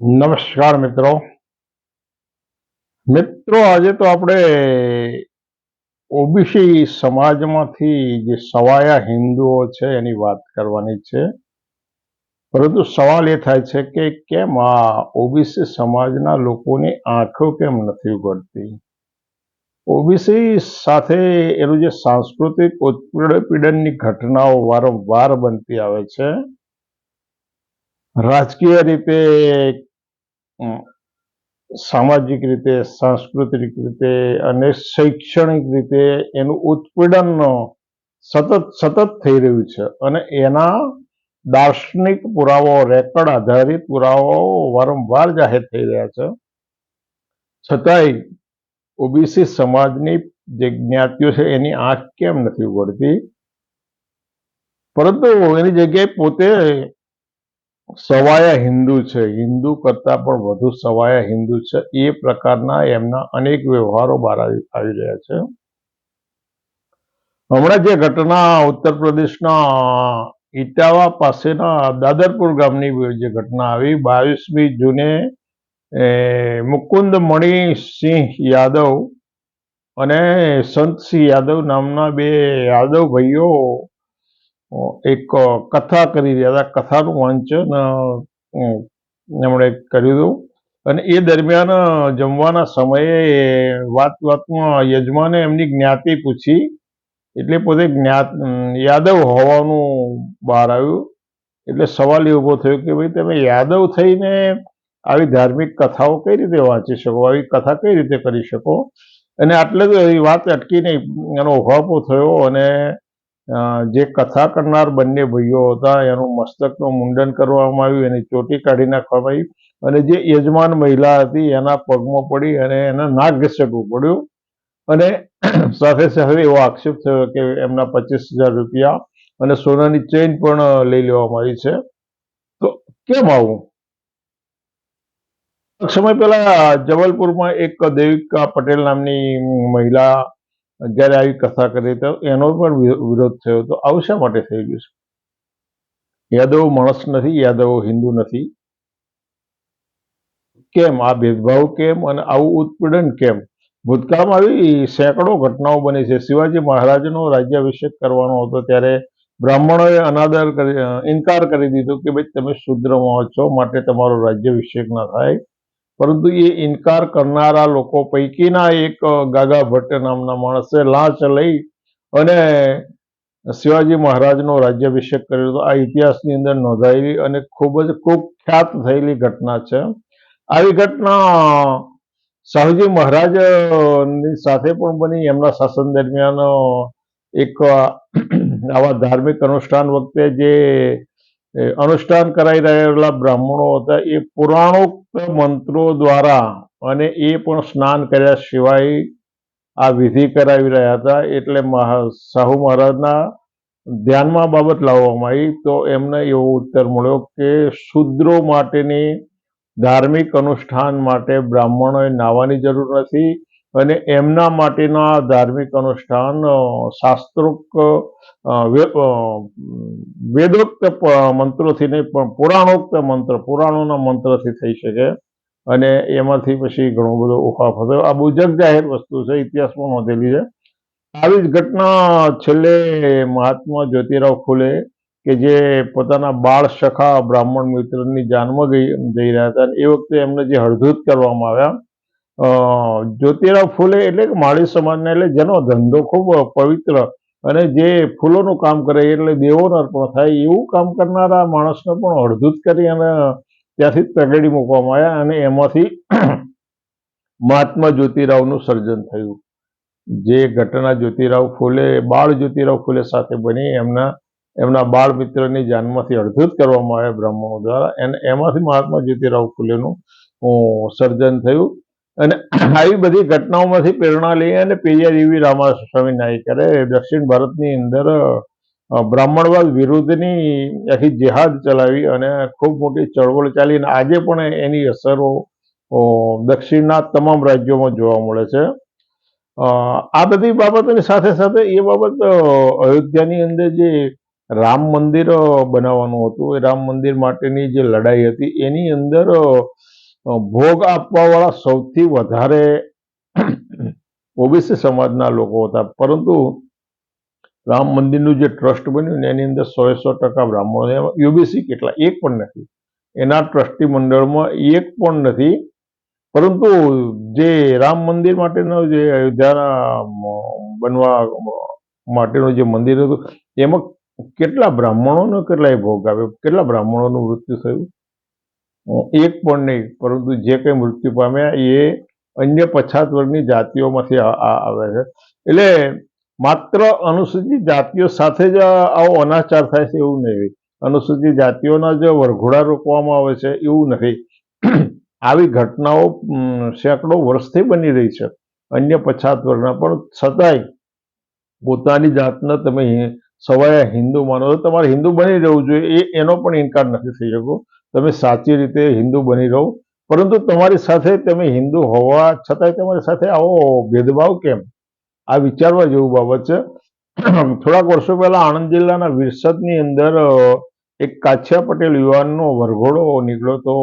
નમસ્કાર મિત્રો. મિત્રો, આજે તો આપણે ઓબીસી સમાજમાંથી જે સવાયા હિન્દુઓ છે એની વાત કરવાની છે. પરંતુ સવાલ એ થાય છે કે કેમ આ ઓબીસી સમાજના લોકોની આંખો કેમ નથી ઉગડતી ઓબીસી સાથે એનું જે સાંસ્કૃતિક ઉત્પીડનની ઘટનાઓ વારંવાર બનતી આવે છે. રાજકીય રીતે સામાજિક રીતે, સાંસ્કૃતિક રીતે અને શૈક્ષણિક રીતે એનું ઉત્પીડન સતત સતત થઈ રહ્યું છે. અને એના દાર્શનિક પુરાવો રેકર્ડ આધારિત પુરાવાઓ વારંવાર જાહેર થઈ રહ્યા છે. છતાંય ઓબીસી સમાજની જે જ્ઞાતિઓ છે, એની આંખ કેમ નથી ઉગડતી? પરંતુ એની જગ્યાએ પોતે સવાયા હિન્દુ છે. હિન્દુ કરતા પણ વધુ સવાયા હિન્દુ છે. એ પ્રકારના એમના અનેક વ્યવહારો બહાર આવી રહ્યા છે. હમણાં જે ઘટના ઉત્તર પ્રદેશના ઇટાવા પાસેના દાદરપુર ગામની જે ઘટના આવી, બાવીસમી જૂને મુકુંદ મણિસિંહ યાદવ અને સંતસિંહ યાદવ નામના બે યાદવ ભાઈઓ એક કથા કરી રહ્યા હતા, કથાનું વાંચન એમણે કર્યું હતું. અને એ દરમિયાન જમવાના સમયે વાત વાતમાં યજમાને એમની જ્ઞાતિ પૂછી, એટલે પોતે જ્ઞાત યાદવ હોવાનું બહાર આવ્યું. એટલે સવાલ એ ઊભો થયો કે ભાઈ, તમે યાદવ થઈને આવી ધાર્મિક કથાઓ કઈ રીતે વાંચી શકો? આવી કથા કઈ રીતે કરી શકો? અને આટલે તો એ વાત અટકી નહીં એનો ઉભાપો થયો અને જે કથા કરનાર બંને ભાઈઓ હતા, એનું મસ્તકનું મુંડન કરવામાં આવ્યું, એની ચોટી કાઢી નાખવામાં આવી અને જે યજમાન મહિલા હતી, એના પગમાં પડી અને એને નાક ઘસેટવું પડ્યું અને સાથે સાથે એવો આક્ષેપ થયો કે એમના પચીસ હજાર રૂપિયા અને સોનાની ચેઇન પણ લઈ લેવામાં આવી છે. તો કેમ આવું? સમય પહેલા જબલપુરમાં એક દેવિકા પટેલ નામની મહિલા જ્યારે આવી કથા કરી તો એનો પણ વિરોધ થયો તો આવું શા માટે થઈ ગયું છે? યાદવ માણસ નથી, યાદવ હિન્દુ નથી. કેમ? આ ભેદભાવ કેમ? અને આવું ઉત્પીડન કેમ? ભૂતકાળમાં આવી સેંકડો ઘટનાઓ બની છે. શિવાજી મહારાજનો રાજ્યાભિષેક કરવાનો હતો ત્યારે બ્રાહ્મણોએ અનાદર કરી ઇનકાર કરી દીધો કે ભાઈ તમે શુદ્રમાં છો, માટે તમારો રાજ્યાભિષેક ના થાય. પરંતુ એ ઇનકાર કરનારા લોકો પૈકીના એક ગાગા ભટ્ટ નામના માણસે લાંચ લઈ અને શિવાજી મહારાજનો રાજ્યાભિષેક કર્યો હતો. આ ઇતિહાસની અંદર નોંધાયેલી અને ખૂબ જ કુખ્યાત થયેલી ઘટના છે. આવી ઘટના શાહુજી મહારાજની સાથે પણ બની. એમના શાસન દરમિયાન એક આવા ધાર્મિક અનુષ્ઠાન વખતે જે અનુષ્ઠાન કરાઈ રહેલા બ્રાહ્મણો હતા. એ પુરાણોક્ત મંત્રો દ્વારા અને એ પણ સ્નાન કર્યા સિવાય આ વિધિ કરાવી રહ્યા હતા. એટલે શાહુ મહારાજના ધ્યાનમાં બાબત લાવવામાં આવી તો એમને એવો ઉત્તર મળ્યો કે શૂદ્રો માટેની ધાર્મિક અનુષ્ઠાન માટે બ્રાહ્મણોએ નાવાની જરૂર નથી. અને એમના માટેના ધાર્મિક અનુષ્ઠાન શાસ્ત્રોક વેદોક્ત મંત્રોથી નહીં પણ પુરાણોક્ત મંત્ર, પુરાણોના મંત્રથી થઈ શકે. અને એમાંથી પછી ઘણો બધો ઉફાફ થયો આ બહુ જગજાહેર વસ્તુ છે, ઇતિહાસમાં નોંધેલી છે. આવી જ ઘટના છેલ્લે મહાત્મા જ્યોતિરાવ ફૂલે કે જે પોતાના બાળ સખા બ્રાહ્મણ મિત્રની જાનમાં ગઈ, જઈ રહ્યા હતા. એ વખતે એમને જે હળધૂત કરવામાં આવ્યા જ્યોતિરાવ ફૂલે એટલે કે માળી સમાજને એટલે જેનો ધંધો ખૂબ પવિત્ર અને જે ફૂલોનું કામ કરે એટલે દેવોને અર્પણ થાય એવું કામ કરનારા માણસને પણ અડધૂત કરી અને ત્યાંથી જ મૂકવામાં આવ્યા અને એમાંથી મહાત્મા જ્યોતિરાવનું સર્જન થયું. જે ઘટના જ્યોતિરાવ ફૂલે, બાળ જ્યોતિરાવ ફૂલે સાથે બની, એમના એમના બાળ મિત્રની જાનમાંથી અડધૂત કરવામાં આવ્યા બ્રાહ્મણો દ્વારા અને એમાંથી મહાત્મા જ્યોતિરાવ ફૂલેનું સર્જન થયું. અને આવી બધી ઘટનાઓમાંથી પ્રેરણા લઈ અને પેરિયાર રામાસ્વામી નાયકરે દક્ષિણ ભારતની અંદર બ્રાહ્મણવાદ વિરુદ્ધની આખી જેહાદ ચલાવી અને ખૂબ મોટી ચળવળ ચાલી અને આજે પણ એની અસરો દક્ષિણના તમામ રાજ્યોમાં જોવા મળે છે. આ બધી બાબતોની સાથે સાથે એ બાબત અયોધ્યાની અંદર જે રામ મંદિર બનાવવાનું હતું, એ રામ મંદિર માટેની જે લડાઈ હતી, એની અંદર ભોગ આપવાવાળા સૌથી વધારે ઓબીસી સમાજના લોકો હતા. પરંતુ રામ મંદિરનું જે ટ્રસ્ટ બન્યું ને એની અંદર સો સો ટકા બ્રાહ્મણો યુબીસી કેટલા? એક પણ નથી. એના ટ્રસ્ટી મંડળમાં એક પણ નથી. પરંતુ જે રામ મંદિર માટેનો જે અયોધ્યાના બનવા માટેનું જે મંદિર હતું, એમાં કેટલા બ્રાહ્મણોનો કેટલાય ભોગ આવ્યો? કેટલા બ્રાહ્મણોનું મૃત્યુ થયું? એક પણ નહીં, પરંતુ જે કંઈ મૃત્યુ પામ્યા એ અન્ય પછાત વર્ગની જાતિઓમાંથી આવે છે. એટલે માત્ર અનુસૂચિત જાતિઓ સાથે જ આવો અનાચાર થાય છે એવું નહીં. અનુસૂચિત જાતિઓના જે વરઘોડા રોકવામાં આવે છે એવું નથી. આવી ઘટનાઓ સેંકડો વર્ષથી બની રહી છે. અન્ય પછાત વર્ગના પણ છતાંય પોતાની જાતને તમે સવાય હિન્દુ માનો તમારે હિન્દુ બની રહેવું જોઈએ. એ એનો પણ ઇનકાર નથી થઈ શકો. તમે સાચી રીતે હિન્દુ બની રહો. પરંતુ તમારી સાથે તમે હિન્દુ હોવા છતાંય તમારી સાથે આવો ભેદભાવ કેમ? આ વિચારવા જેવું બાબત છે. થોડાક વર્ષો પહેલા આણંદ જિલ્લાના વિરસદની અંદર એક કાછિયા પટેલ યુવાનનો વરઘોડો નીકળ્યો તો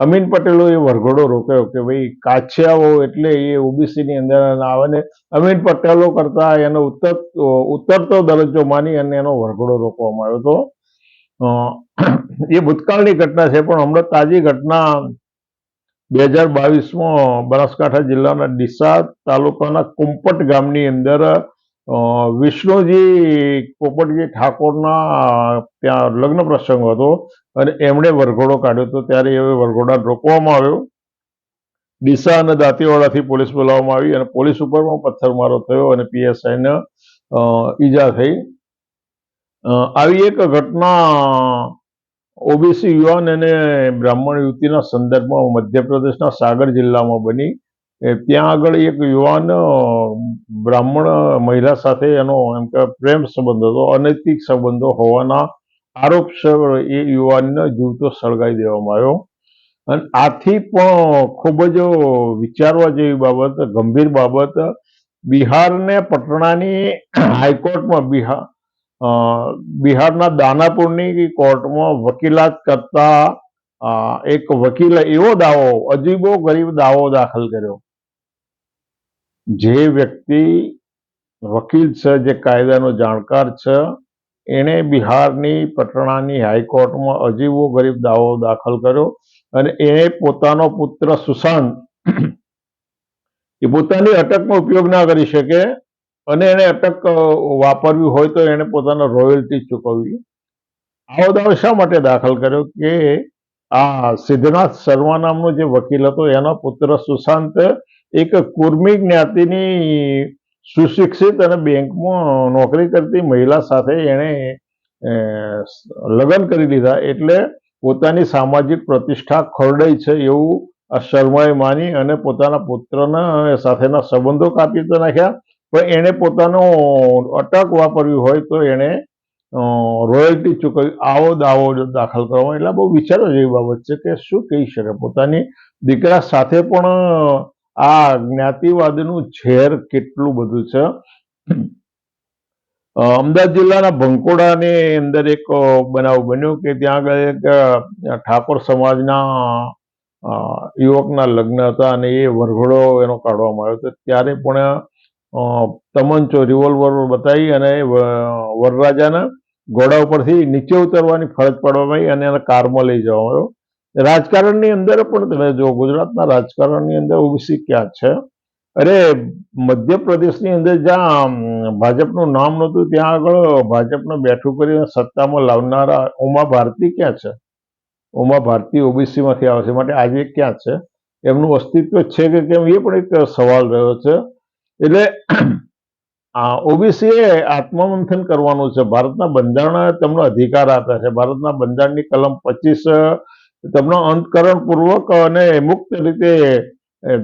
અમીન પટેલો એ વરઘોડો રોક્યો કે ભાઈ કાછિયાઓ એટલે એ ઓબીસીની અંદર આવે ને, અમીન પટેલો કરતા એનો ઉત્તર ઉત્તરતો દરજ્જો માની અને એનો વરઘોડો રોકવામાં આવ્યો હતો. એ ભૂતકાળની ઘટના છે, પણ હમણાં તાજી ઘટના બે હજાર બાવીસમાં બનાસકાંઠા જિલ્લાના ડીસા તાલુકાના કુંપટ ગામની અંદર વિષ્ણુજી પોપટજી ઠાકોરના ત્યાં લગ્ન પ્રસંગ હતો અને એમણે વરઘોડો કાઢ્યો હતો. ત્યારે એ વરઘોડા રોકવામાં આવ્યો. ડીસા અને દાંતીવાડાથી પોલીસ બોલાવવામાં આવી અને પોલીસ ઉપર પણ પથ્થરમારો થયો અને પીએસઆઈને ઈજા થઈ. આવી એક ઘટના ઓબીસી યુવાન અને બ્રાહ્મણ યુવતીના સંદર્ભમાં મધ્યપ્રદેશના સાગર જિલ્લામાં બની. ત્યાં આગળ એક યુવાન બ્રાહ્મણ મહિલા સાથે એનો એમ કે પ્રેમ સંબંધ હતો, અનૈતિક સંબંધો હોવાના આરોપ છે એ યુવાનને જીવતો સળગાવી દેવામાં આવ્યો. અને આથી પણ ખૂબ જ વિચારવા જેવી બાબત, ગંભીર બાબત, બિહારને પટણાની હાઈકોર્ટમાં બિહાર બિહારના દાનાપુરની કોર્ટમાં વકીલાત કરતા એક વકીલે એવો દાવો, અજીબો ગરીબ દાવો દાખલ કર્યો. જે વ્યક્તિ વકીલ છે, જે કાયદાનો જાણકાર છે, એણે બિહારની પટણાની હાઈકોર્ટમાં અજીબો ગરીબ દાવો દાખલ કર્યો અને એણે પોતાનો પુત્ર સુશાંત, એ પોતાની અટકનો ઉપયોગ ના કરી શકે અને એને અટક વાપરવી હોય તો એને પોતાના રોયલ્ટી ચૂકવવી. આવો દાવો શા માટે દાખલ કર્યો કે આ સિદ્ધનાથ શર્મા નામનો જે વકીલ હતો, એનો પુત્ર સુશાંત એક કુર્મી જ્ઞાતિની સુશિક્ષિત અને બેંકમાં નોકરી કરતી મહિલા સાથે એણે લગ્ન કરી લીધા એટલે પોતાની સામાજિક પ્રતિષ્ઠા ખરડાઈ છે એવું આ શર્માએ માની અને પોતાના પુત્રના સાથેના સંબંધો કાપી તો નાખ્યા. પણ એણે પોતાનો અટક વાપરવી હોય તો એણે રોયલ્ટી ચૂકવી, આવો દાવો દાખલ કરવામાં એટલે બહુ વિચારવા જેવી બાબત છે કે શું કહી શકે પોતાની દીકરા સાથે પણ આ જ્ઞાતિવાદનું ઝેર કેટલું બધું છે? અમદાવાદ જિલ્લાના ભંકોડાની અંદર એક બનાવ બન્યો કે ત્યાં આગળ એક ઠાકોર સમાજના યુવકના લગ્ન હતા અને એ વરઘોડો એનો કાઢવામાં આવ્યો હતો. ત્યારે પણ તમંચો રિવોલ્વર બતાવી અને વરરાજાના ઘોડા ઉપરથી નીચે ઉતરવાની ફરજ પાડવામાં આવી અને એને કારમાં લઈ જવામાં આવ્યો. રાજકારણની અંદર પણ તમે જો ગુજરાતના રાજકારણની અંદર ઓબીસી ક્યાં છે? અરે, મધ્યપ્રદેશની અંદર જ્યાં ભાજપનું નામ નહોતું, ત્યાં આગળ ભાજપને બેઠું કરીને સત્તામાં લાવનારા ઉમા ભારતી ક્યાં છે? ઉમા ભારતી ઓબીસીમાંથી આવે છે. માટે આજે ક્યાં છે? એમનું અસ્તિત્વ છે કે કેમ? એ પણ એક સવાલ રહ્યો છે. એટલે આ ઓબીસી એ આત્મમંથન કરવાનું છે. ભારતના બંધારણ તેમનો અધિકાર આપે છે. ભારતના બંધારણની કલમ પચીસ તેમનો અંતકરણ પૂર્વક અને મુક્ત રીતે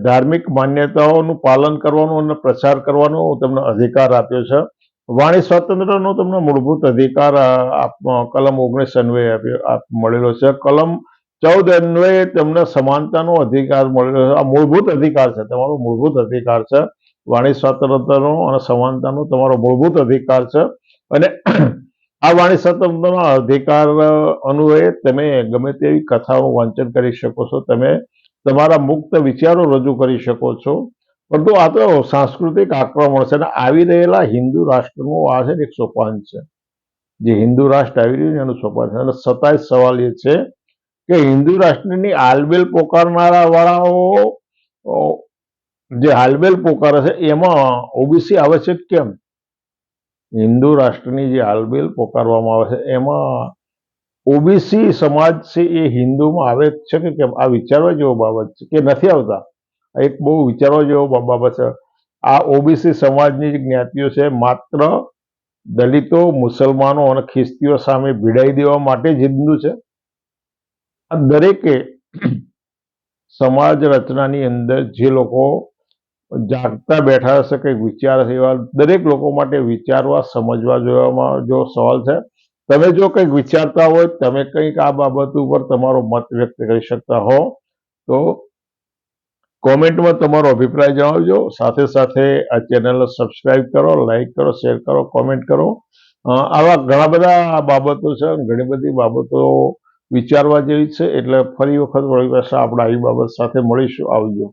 ધાર્મિક માન્યતાઓનું પાલન કરવાનું અને પ્રચાર કરવાનો તમને અધિકાર આપ્યો છે. વાણી સ્વાતંત્ર્યનો તમને મૂળભૂત અધિકાર કલમ ઓગણીસ અન્વયે આપ્યો મળેલો છે. કલમ ચૌદ અન્વયે તમને સમાનતાનો અધિકાર મળેલો છે. આ મૂળભૂત અધિકાર છે. તમારો મૂળભૂત અધિકાર છે. વાણી સ્વતંત્રતાનો અને સમાનતાનો તમારો મૂળભૂત અધિકાર છે. અને આ વાણી સ્વતંત્રના અધિકાર અન્વયે તમે ગમે તેવી કથાઓ વાંચન કરી શકો છો. તમે તમારા મુક્ત વિચારો રજૂ કરી શકો છો. પરંતુ આ તો સાંસ્કૃતિક આક્રમણ છે અને આવી રહેલા હિન્દુ રાષ્ટ્રનું આ છે એક સોપાન છે. જે હિન્દુ રાષ્ટ્ર આવી રહ્યું એનું સોપાન છે. અને છતાંય સવાલ એ છે કે હિન્દુ રાષ્ટ્રની આલબેલ પોકારનારા વાળાઓ જે હાલબેલ પોકારે છે, એમાં ઓબીસી આવે છે કેમ? હિન્દુ રાષ્ટ્રની જે હાલબેલ પોકારવામાં આવે છે, એમાં ઓબીસી સમાજ છે એ હિન્દુમાં આવે છે કે કેમ? આ વિચારવા જેવો બાબત છે કે નથી આવતા? એક બહુ વિચારવા જેવો બાબત છે. આ ઓબીસી સમાજની જે જ્ઞાતિઓ છે, માત્ર દલિતો, મુસલમાનો અને ખ્રિસ્તીઓ સામે ભીડાઈ દેવા માટે જ હિન્દુ છે. આ દરેકે સમાજ રચનાની અંદર જે લોકો જાગતા બેઠા હશે, કંઈક વિચાર હશે એવા દરેક લોકો માટે વિચારવા, સમજવા જોવામાં જો સવાલ છે, તમે જો કંઈક વિચારતા હોય, તમે કંઈક આ બાબત ઉપર તમારો મત વ્યક્ત કરી શકતા હો, તો કોમેન્ટમાં તમારો અભિપ્રાય જણાવજો. સાથે સાથે આ ચેનલને સબસ્ક્રાઇબ કરો લાઈક કરો, શેર કરો, કોમેન્ટ કરો. આવા ઘણા બધા બાબતો છે, ઘણી બધી બાબતો વિચારવા જેવી છે, એટલે ફરી વખત વળી પાછા આપણે આવી બાબત સાથે મળીશું. આવજો.